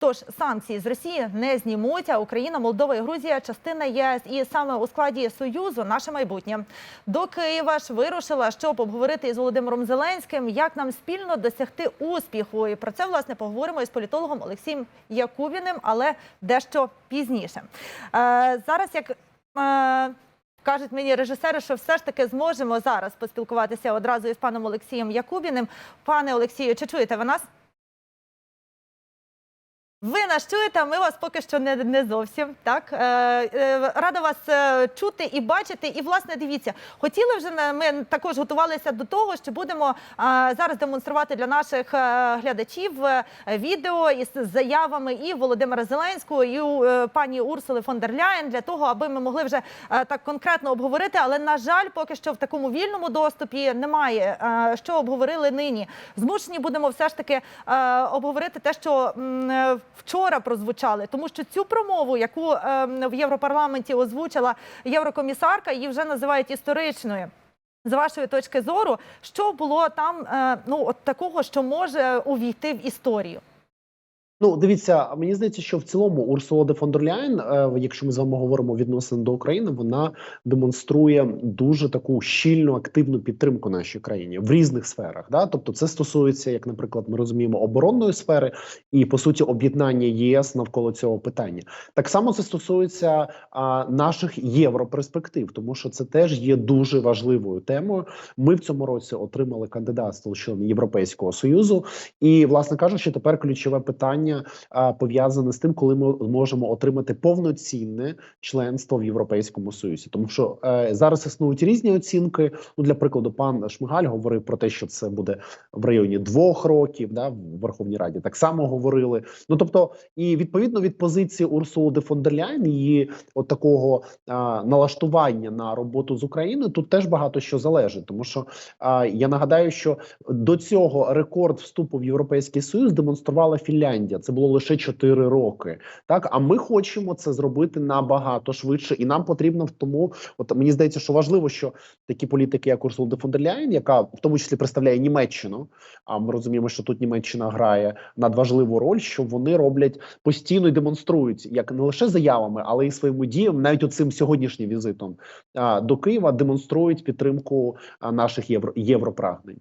Тож санкції з Росії не знімуть, а Україна, Молдова і Грузія частина ЄС і саме у складі Союзу наше майбутнє. До Києва ж вирушила, щоб обговорити із Володимиром Зеленським, як нам спільно досягти успіху. І про це власне поговоримо із політологом Олексієм Якубіним, але дещо пізніше. Е, зараз як е, Кажуть мені режисери, що все ж таки зможемо зараз поспілкуватися одразу із паном Олексієм Якубіним. Пане Олексію, чи чуєте ви нас? Ви нас чуєте, ми вас поки що не, не зовсім так. Е, е, рада вас е, чути і бачити. І власне дивіться, хотіли вже ми також готувалися до того, що будемо е, зараз демонструвати для наших е, глядачів е, відео із заявами і Володимира Зеленського, і е, пані Урсули фон дер Ляєн для того, аби ми могли вже е, так конкретно обговорити. Але на жаль, поки що в такому вільному доступі немає. Е, Що обговорили нині? Змушені будемо все ж таки е, обговорити те, що е, вчора прозвучали, тому що цю промову, яку е, в Європарламенті озвучила єврокомісарка, її вже називають історичною. З вашої точки зору, що було там е, ну от такого, що може увійти в історію? Ну, дивіться, мені здається, що в цілому Урсула де фон дер е, якщо ми з вами говоримо відносно до України, вона демонструє дуже таку щільну активну підтримку нашій країні в різних сферах. Да? Тобто, це стосується, як, наприклад, ми розуміємо, оборонної сфери і по суті об'єднання ЄС навколо цього питання. Так само це стосується а, наших європерспектив, тому що це теж є дуже важливою темою. Ми в цьому році отримали кандидатство в члени Європейського союзу, і, власне кажучи, тепер ключове питання а, пов'язане з тим, коли ми зможемо отримати повноцінне членство в Європейському Союзі, тому що е, зараз існують різні оцінки. Ну, для прикладу, пан Шмигаль говорив про те, що це буде в районі двох років. Да, в Верховній Раді так само говорили. Ну тобто, і відповідно від позиції Урсули де фон її от такого а, налаштування на роботу з Україною, тут теж багато що залежить, тому що а, я нагадаю, що до цього рекорд вступу в Європейський Союз демонструвала Фінляндія. Це було лише 4 роки. Так, а ми хочемо це зробити набагато швидше, і нам потрібно в тому. От мені здається, що важливо, що такі політики, як Урсула де фон дер Ляйн, яка в тому числі представляє Німеччину. А ми розуміємо, що тут Німеччина грає надважливу роль, що вони роблять постійно і демонструють як не лише заявами, але й своїми діями, навіть оцим сьогоднішнім візитом до Києва демонструють підтримку наших євро європрагнень.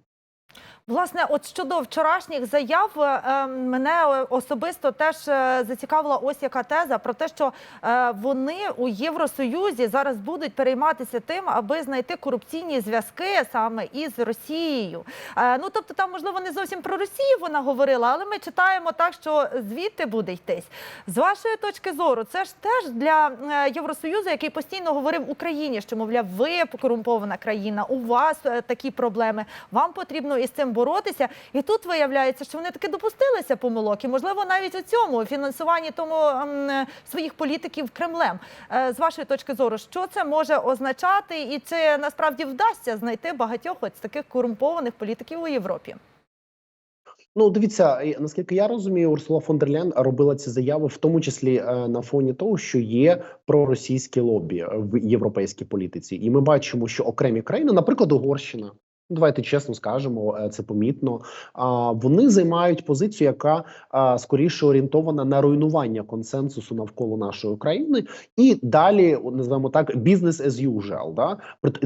Власне, от щодо вчорашніх заяв, е, мене особисто теж е, зацікавила ось яка теза про те, що е, вони у Євросоюзі зараз будуть перейматися тим, аби знайти корупційні зв'язки саме із Росією. Ну тобто, там можливо не зовсім про Росію вона говорила, але ми читаємо так, що звідти буде йтись. З вашої точки зору, це ж теж для Євросоюзу, який постійно говорив Україні, що мовляв, ви корумпована країна, у вас такі проблеми. Вам потрібно із цим боротися. І тут виявляється, що вони таки допустилися помилок, і можливо навіть у цьому фінансуванні тому ем, е, своїх політиків Кремлем. Е, З вашої точки зору, що це може означати, і чи насправді вдасться знайти багатьох ось таких корумпованих політиків у Європі? Ну, дивіться, наскільки я розумію, Урсула фон дер Ляйн робила ці заяви, в тому числі е, на фоні того, що є проросійське лобі в європейській політиці, і ми бачимо, що окремі країни, наприклад, Угорщина. Ну, Давайте чесно скажемо, е, це помітно. Вони займають позицію, яка скоріше орієнтована на руйнування консенсусу навколо нашої країни, і далі називаємо так бізнес as usual, Да?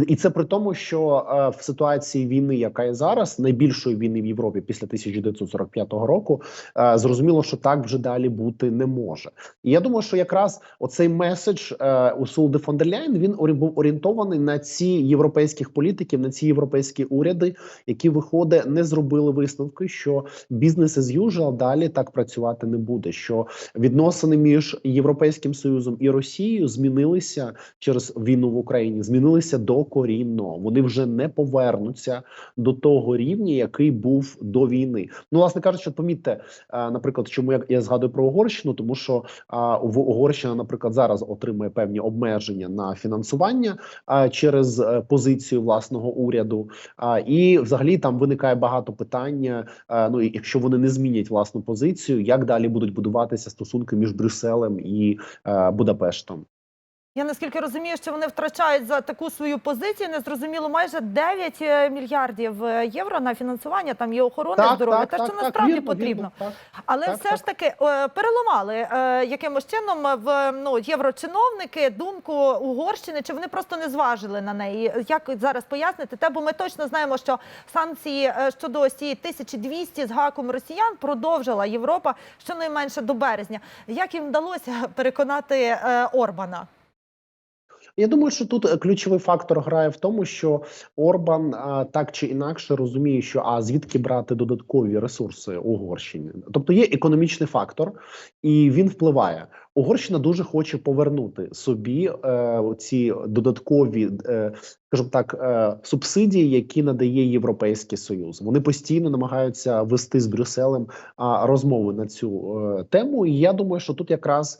І це при тому, що е, в ситуації війни, яка є зараз, найбільшої війни в Європі після 1945 року, е, зрозуміло, що так вже далі бути не може. І я думаю, що якраз оцей меседж Урсули де фон дер Ляйн, він був орієнтований на ці європейських політиків, на ці європейські уряди, які виходить, не зробили висновки, що бізнес as usual далі так працювати не буде. Що відносини між Європейським Союзом і Росією змінилися через війну в Україні, змінилися докорінно. Вони вже не повернуться до того рівня, який був до війни. Ну, власне кажучи, помітьте, е, наприклад, чому я, я згадую про Угорщину, тому що а, в Угорщина, наприклад, зараз отримує певні обмеження на фінансування а, через е, позицію власного уряду. І взагалі там виникає багато питання. Ну якщо вони не змінять власну позицію, як далі будуть будуватися стосунки між Брюсселем і е, Будапештом? Я наскільки розумію, що вони втрачають за таку свою позицію. Незрозуміло майже 9 е, мільярдів е, євро на фінансування. Там є охорона здоров'я. Те, що насправді вірно, потрібно. вірно, так. Але Так, все так. ж таки е, переламали якимось чином в ну єврочиновники думку Угорщини, чи вони просто не зважили на неї? Як зараз пояснити те? Бо ми точно знаємо, що санкції щодо ось цієї 1200 з гаком росіян продовжила Європа щонайменше до березня. Як їм вдалося переконати Орбана? Я думаю, що тут е, ключовий фактор грає в тому, що Орбан а, так чи інакше розуміє, що а звідки брати додаткові ресурси Угорщині. Тобто є економічний фактор, і він впливає. Угорщина дуже хоче повернути собі е, ці додаткові, е, скажімо так, е, субсидії, які надає Європейський Союз. Вони постійно намагаються вести з Брюсселем розмови на цю е, тему. І я думаю, що тут якраз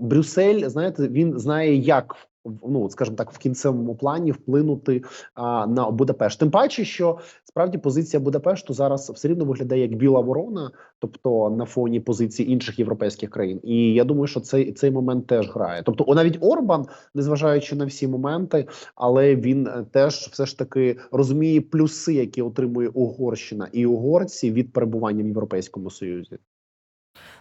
Брюссель, знаєте, він знає, як ну, скажімо так, в кінцевому плані вплинути а, на Будапешт. Тим паче, що справді позиція Будапешту зараз все рівно виглядає як біла ворона, тобто на фоні позиції інших європейських країн. І я думаю, що цей цей момент теж грає. Тобто, навіть Орбан, незважаючи на всі моменти, але він е, теж все ж таки розуміє плюси, які отримує Угорщина і угорці від перебування в Європейському Союзі.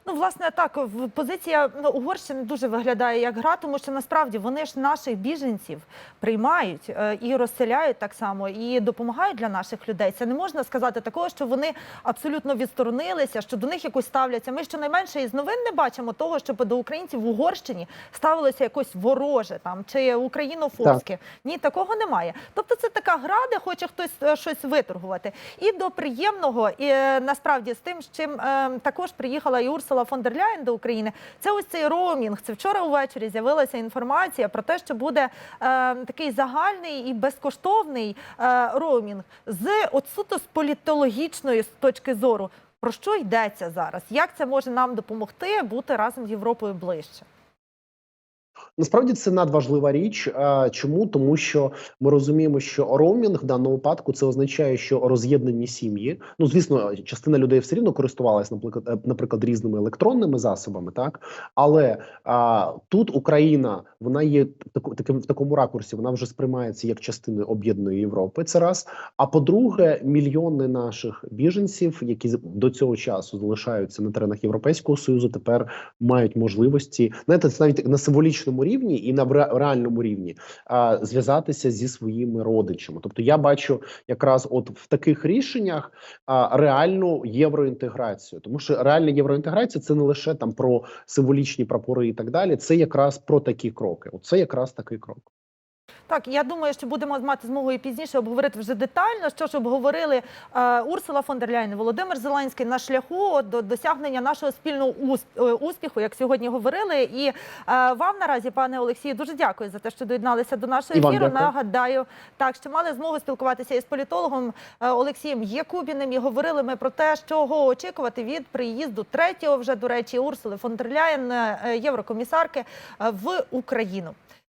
Ну, власне, так позиція ну, Угорщини дуже виглядає як гра, тому що насправді вони ж наших біженців приймають е, і розселяють так само, і допомагають для наших людей. Це не можна сказати такого, що вони абсолютно відсторонилися, що до них якось ставляться. Ми щонайменше із новин не бачимо того, щоб до українців в Угорщині ставилося якось вороже там чи українофобське. Ні, такого немає. Тобто це така гра, де хоче хтось е, щось виторгувати. І до приємного, і е, насправді з тим, з чим е, також приїхала і Урсула фон дер Ляєн до України. Це ось цей роумінг. Це вчора увечері з'явилася інформація про те, що буде е, такий загальний і безкоштовний е, роумінг з от суто з політологічної точки зору. Про що йдеться зараз? Як це може нам допомогти бути разом з Європою ближче? Насправді це надважлива річ. Чому? Тому що ми розуміємо, що роумінг в даному випадку це означає, що роз'єднані сім'ї. Ну звісно, частина людей все рівно користувалась, наприклад, е, наприклад, різними електронними засобами, так але а, тут Україна вона є таким в такому ракурсі. Вона вже сприймається як частина об'єднаної Європи. Це раз. А по-друге, мільйони наших біженців, які до цього часу залишаються на теренах Європейського союзу, тепер мають можливості знаєте, це навіть на символічному рівні і на реальному рівні а, зв'язатися зі своїми родичами. Тобто, я бачу якраз от в таких рішеннях а, реальну євроінтеграцію, тому що реальна євроінтеграція це не лише там про символічні прапори і так далі. Це якраз про такі кроки. Оце якраз такий крок. Так, я думаю, що будемо мати змогу і пізніше обговорити вже детально. Що ж обговорили е, Урсула фон дер Ляйн, і Володимир Зеленський на шляху до досягнення нашого спільного е, успіху, як сьогодні говорили. І е, вам наразі, пане Олексію, дуже дякую за те, що доєдналися до нашого ефіру. дякую. Нагадаю, так що мали змогу спілкуватися із політологом е, Олексієм Єкубіним. І говорили ми про те, чого очікувати від приїзду третього вже до речі Урсули фон дер Ляєн, е, єврокомісарки, е, в Україну.